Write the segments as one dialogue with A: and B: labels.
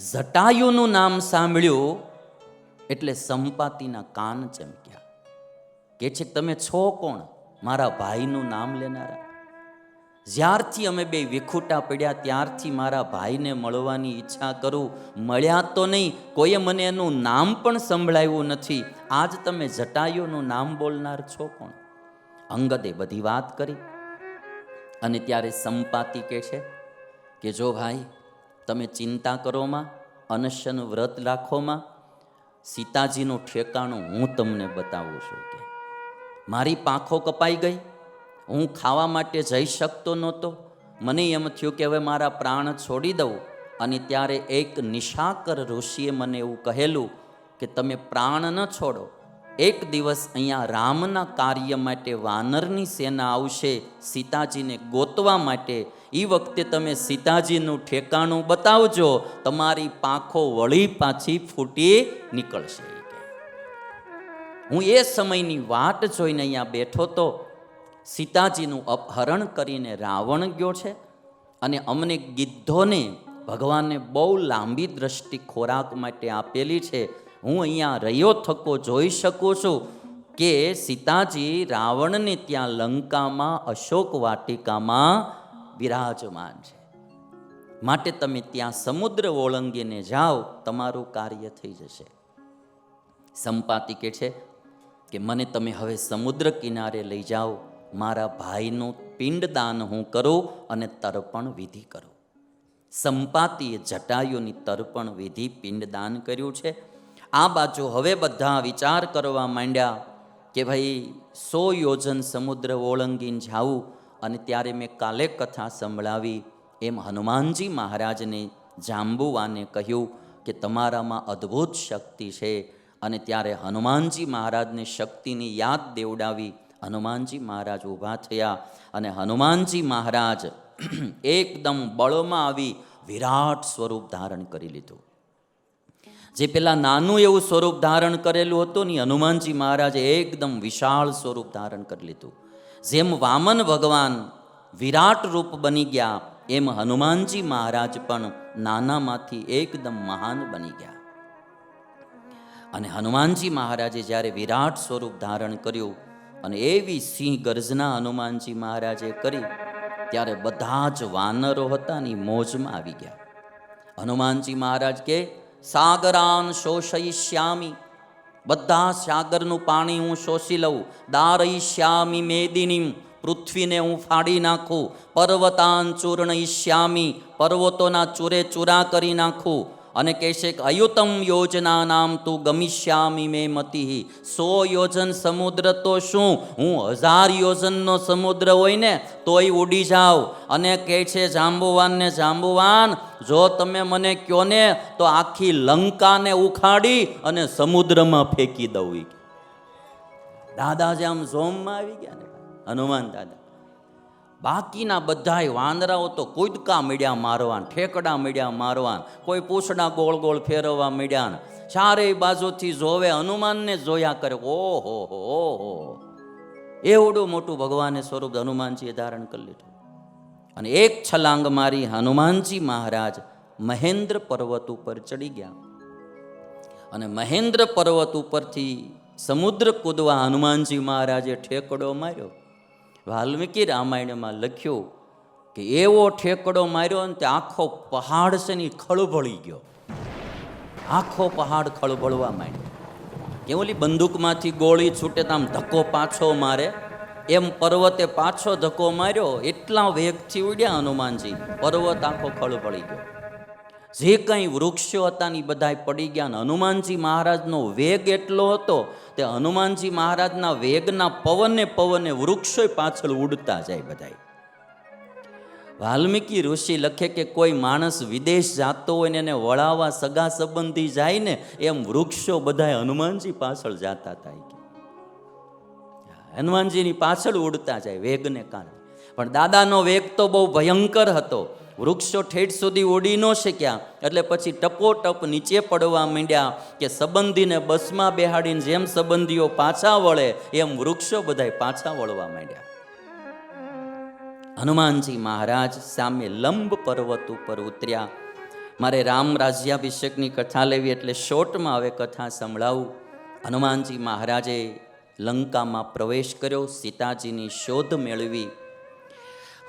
A: જટાયુનું નામ સાંભળ્યું એટલે સંપાતિના કાન ચમક્યા. કે છે, તમે છો કોણ? મારા ભાઈનું નામ લેનારા. જ્યારથી અમે બે વિખૂટા પડ્યા, ત્યારથી મારા ભાઈને મળવાની ઈચ્છા કરું, મળ્યા તો નહીં, કોઈએ મને એનું નામ પણ સંભળાવ્યું નથી. આજ તમે જટાયુનું નામ બોલનાર છો કોણ? અંગદે બધી વાત કરી. અને ત્યારે સંપાતિ કે છે કે, જો ભાઈ તમે ચિંતા કરોમાં, અનશન વ્રત રાખોમાં, સીતાજીનું ઠેકાણું હું તમને બતાવું છું કે મારી પાંખો કપાઈ ગઈ, હું ખાવા માટે જઈ શકતો નહોતો. મને એમ થયું કે હવે મારા પ્રાણ છોડી દઉં અને ત્યારે એક નિશાકર ઋષિએ મને એવું કહેલું કે તમે પ્રાણ ન છોડો. એક દિવસ અહીંયા રામના કાર્ય માટે વાનરની સેના આવશે, સીતાજીને ગોતવા માટે. એ વખતે તમે સીતાજીનું ઠેકાણું બતાવજો, તમારી પાંખો વળી પાછી ફૂટી નીકળશે. હું એ સમયની વાટ જોઈને અહીંયા બેઠો તો સીતાજીનું અપહરણ કરીને રાવણ ગયો છે અને અમને ગિદ્ધોને ભગવાને બહુ લાંબી દ્રષ્ટિ ખોરાક માટે આપેલી છે. હું અહીંયા રહ્યો થકો જોઈ શકું છું કે સીતાજી રાવણને ત્યાં લંકામાં, અશોક વાટિકામાં બિરાજમાન છે. માટે તમે ત્યાં સમુદ્ર ઓળંગીને જાઓ, તમારું કાર્ય થઈ જશે. સંપાતિ કે છે કે મને તમે હવે સમુદ્ર કિનારે લઈ જાઓ, મારા ભાઈનું પિંડદાન હું કરું અને તર્પણ વિધિ કરું. સંપાતિએ જટાયુની તર્પણ વિધિ પિંડદાન કર્યું છે. આ બાજુ હવે બધા વિચાર કરવા માંડ્યા કે ભાઈ, સો યોજન સમુદ્ર ઓળંગીને જાવું અને ત્યારે મેં કાલે કથા સંભળાવી. એમ હનુમાનજી મહારાજને જાંબુવાને કહ્યું કે તમારામાં અદ્ભુત શક્તિ છે. અને ત્યારે હનુમાનજી મહારાજને શક્તિની યાદ દેવડાવી. હનુમાનજી મહારાજ ઊભા થયા અને હનુમાનજી મહારાજ એકદમ બળોમાં આવી વિરાટ સ્વરૂપ ધારણ કરી લીધું. જે પેલા નાનું એવું સ્વરૂપ ધારણ કરેલું હતું ને હનુમાનજી મહારાજે એકદમ વિશાળ સ્વરૂપ ધારણ કરી લીધું. જેમ વામન ભગવાન વિરાટ રૂપ બની ગયા, એમ હનુમાનજી મહારાજ પણ નાનામાંથી એકદમ મહાન બની ગયા. અને હનુમાનજી મહારાજે જ્યારે વિરાટ સ્વરૂપ ધારણ કર્યું અને એવી સિંહ ગર્જના હનુમાનજી મહારાજે કરી, ત્યારે બધા જ વાનરો હતા ને મોજમાં આવી ગયા. હનુમાનજી મહારાજ કે સાગરાન શોષયિષ્યામી. બધા સાગરનું પાણી હું શોષી લઉં. દારયિષ્યામી મેદિનીમ. પૃથ્વીને હું ફાડી નાખું. પર્વતાન ચૂર્ણયિષ્યામી. પર્વતોના ચૂરે ચૂરા કરી નાખું. અને કહેશે કે અયુતમ યોજના નામ તું ગમિષ્યામી મે મતી. સો યોજન સમુદ્ર તો શું? હું હજાર યોજનનો સમુદ્ર હોય ને તોય ઉડી જાઉં અને કહે છે જાંબુવાનને જાંબુવાન, જો તમે મને કહો ને, તો આખી લંકાને ઉખાડી અને સમુદ્રમાં ફેંકી દઉં. દાદાજી આમ ઝોમમાં આવી ગયા ને, હનુમાન દાદા. બાકીના બધાય વાંદરાઓ તો કૂદકા મીડ્યા મારવાન, ઠેકડા મીડ્યા મારવાન, કોઈ પૂછડા ગોળ ગોળ ફેરવવા મીડ્યા ચારેય બાજુથી જોવે, હનુમાનને જોયા કરે, ઓહો, હો હો એવડું મોટું ભગવાને સ્વરૂપ હનુમાનજીએ ધારણ કરી લીધું. અને એક છલાંગ મારી હનુમાનજી મહારાજ મહેન્દ્ર પર્વત ઉપર ચડી ગયા. અને મહેન્દ્ર પર્વત ઉપરથી સમુદ્ર કૂદવા હનુમાનજી મહારાજે ઠેકડો માર્યો. વાલ્મીકી રામાયણમાં લખ્યું કે એવો ઠેકડો માર્યો ને તે આખો પહાડ છે ને ખળભળી ગયો. આખો પહાડ ખળભળવા માંડ્યો. કે ઓલી બંદૂકમાંથી ગોળી છૂટે તો આમ ધક્કો પાછો મારે. એમ પર્વતે પાછો ધક્કો માર્યો, એટલા વેગથી ઉડ્યા હનુમાનજી. પર્વત આખો ખળભળી ગયો. જે કંઈ વૃક્ષો હતા ને એ બધાય પડી ગયા ને હનુમાનજી મહારાજનો વેગ એટલો હતો તે હનુમાનજી મહારાજના વેગના પવને પવને વૃક્ષો પાછળ ઉડતા જાય બધાય. વાલ્મીકી ઋષિ લખે કે કોઈ માણસ વિદેશ જાતો હોય ને એને વળાવવા સગા સંબંધી જાય ને એમ વૃક્ષો બધાય હનુમાનજી પાછળ જાતા થાય હનુમાનજીની પાછળ ઉડતા જાય વેગને કારણે. પણ દાદાનો વેગ તો બહુ ભયંકર હતો. વૃક્ષો ઠેઠ સુધી ઉડી ન શક્યા. એટલે પછી ટપોટપ નીચે પડવા માંડ્યા કે સંબંધીને બસમાં બેહાડીને જેમ સંબંધીઓ પાછા વળે, એમ વૃક્ષો બધાય પાછા વળવા માંડ્યા. હનુમાનજી મહારાજ સામે લંબ પર્વત ઉપર ઉતર્યા. મારે રામ રાજ્યાભિષેકની કથા લેવી એટલે શોર્ટમાં હવે કથા સંભળાવું. હનુમાનજી મહારાજે લંકામાં પ્રવેશ કર્યો, સીતાજીની શોધ મેળવી.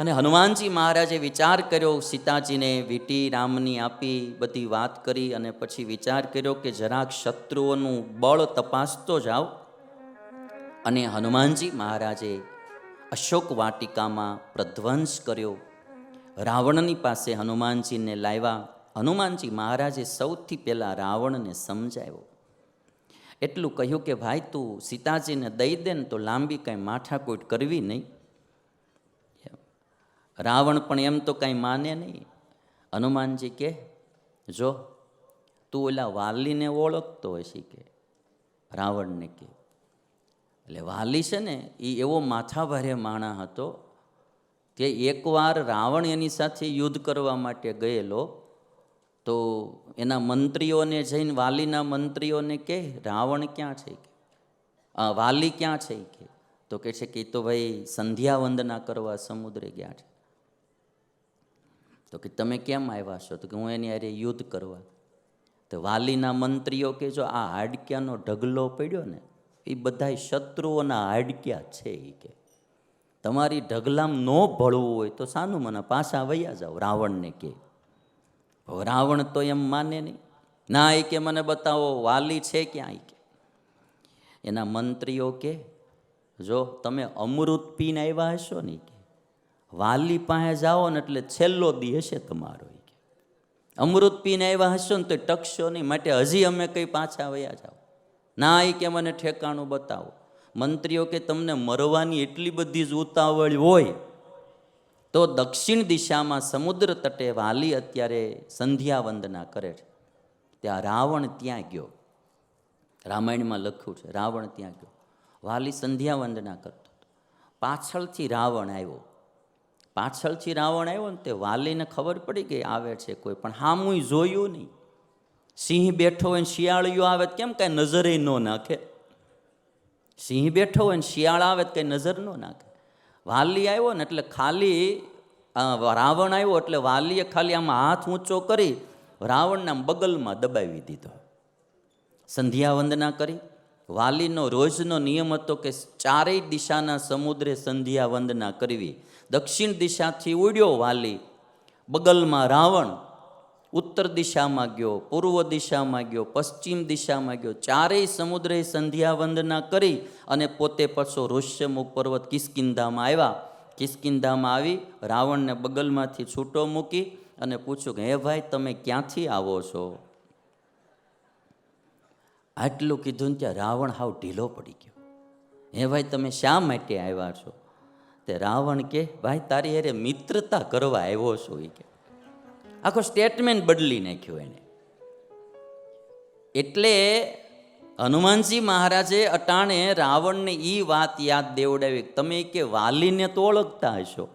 A: અને હનુમાનજી મહારાજે વિચાર કર્યો, સીતાજીને વીટી રામની આપી બધી વાત કરી અને પછી વિચાર કર્યો કે જરાક શત્રુઓનું બળ તપાસતો જાઓ. અને હનુમાનજી મહારાજે અશોક વાટિકામાં પ્રધ્વંસ કર્યો. રાવણની પાસે હનુમાનજીને લાવ્યા. હનુમાનજી મહારાજે સૌથી પહેલાં રાવણને સમજાવ્યો. એટલું કહ્યું કે, ભાઈ, તું સીતાજીને દઈ દે ને તો લાંબી કાંઈ માથાકૂટ કરવી નહીં. રાવણ પણ એમ તો કાંઈ માને નહીં. હનુમાનજી કે જો, તું ઓલા વાલીને ઓળખતો હશી કે. રાવણને કે એટલે વાલી છે ને એ એવો માથાભારે માણા હતો કે એકવાર રાવણ એની સાથે યુદ્ધ કરવા માટે ગયેલો, તો એના મંત્રીઓને જઈને વાલીના મંત્રીઓને કે રાવણ ક્યાં છે? કે વાલી ક્યાં છે? કે તો કહે છે કે તો ભાઈ સંધ્યા વંદના કરવા સમુદ્રે ગયા છે. તો કે તમે કેમ આવ્યા છો? તો કે હું એની હારે યુદ્ધ કરવા. તો વાલીના મંત્રીઓ કે જો આ હાડક્યાનો ઢગલો પડ્યો ને, એ બધાય શત્રુઓના હાડક્યા છે એ કે. તમારી ઢગલામ ન ભળવું હોય તો સાનું મને પાછા વૈયા જાઓ, રાવણને કે. રાવણ તો એમ માને નહીં. ના એ કે મને બતાવો, વાલી છે ક્યાં કે? એના મંત્રીઓ કે, જો તમે અમૃત પીને આવ્યા હશો ને વાલી પાસે જાઓ ને એટલે છેલ્લો દી હશે તમારો અમૃત પીને આવ્યા હશો ને તો ટકશો નહીં, માટે હજી અમે કંઈ પાછા વયા જાઓ. ના એ કે મને ઠેકાણું બતાવો. મંત્રીઓ કે તમને મરવાની એટલી બધી જ ઉતાવળ હોય, તો દક્ષિણ દિશામાં સમુદ્ર તટે વાલી અત્યારે સંધ્યા વંદના કરે છે. ત્યાં રાવણ ત્યાં ગયો. રામાયણમાં લખ્યું છે, રાવણ ત્યાં ગયો. વાલી સંધ્યા વંદના કરતો પાછળથી રાવણ આવ્યો. પાછળથી રાવણ આવ્યો ને તે વાલીને ખબર પડી કે આવે છે કોઈ, પણ હામું જોયું નહીં. સિંહ બેઠો હોય ને શિયાળિયો આવે કેમ કાંઈ નજરે ન નાખે? સિંહ બેઠો હોય ને શિયાળ આવે તો કંઈ નજર ન નાખે. વાલી આવ્યો ને એટલે ખાલી રાવણ આવ્યો એટલે વાલીએ ખાલી આમાં હાથ ઊંચો કરી રાવણના બગલમાં દબાવી દીધો. સંધ્યા વંદના કરી. વાલીનો રોજનો નિયમ હતો કે ચારેય દિશાના સમુદ્રે સંધ્યા વંદના કરવી. દક્ષિણ દિશાથી ઉડ્યો વાલી, બગલમાં રાવણ, ઉત્તર દિશામાં ગયો, પૂર્વ દિશામાં ગયો, પશ્ચિમ દિશામાં ગયો, ચારેય સમુદ્રે સંધ્યા વંદના કરી અને પોતે પાછો ઋષ્યમુખ પર્વત કિસ્કિંધામાં આવ્યા. કિસ્કિંધામાં આવી, રાવણને બગલમાંથી છૂટો મૂકી અને પૂછ્યું કે, હે ભાઈ, તમે ક્યાંથી આવો છો? આટલું કીધું ને ત્યાં રાવણ હાવ ઢીલો પડી ગયો. હે ભાઈ, તમે શા માટે આવ્યા છો? તે રાવણ કે, ભાઈ, તારી અરે મિત્રતા કરવા આવ્યો છો, એ કે. આખો સ્ટેટમેન્ટ બદલી નાખ્યું એને. એટલે હનુમાનજી મહારાજે અટાણે રાવણને એ વાત યાદ દેવડાવી. તમે કે વાલીને તો ઓળખતા હશો?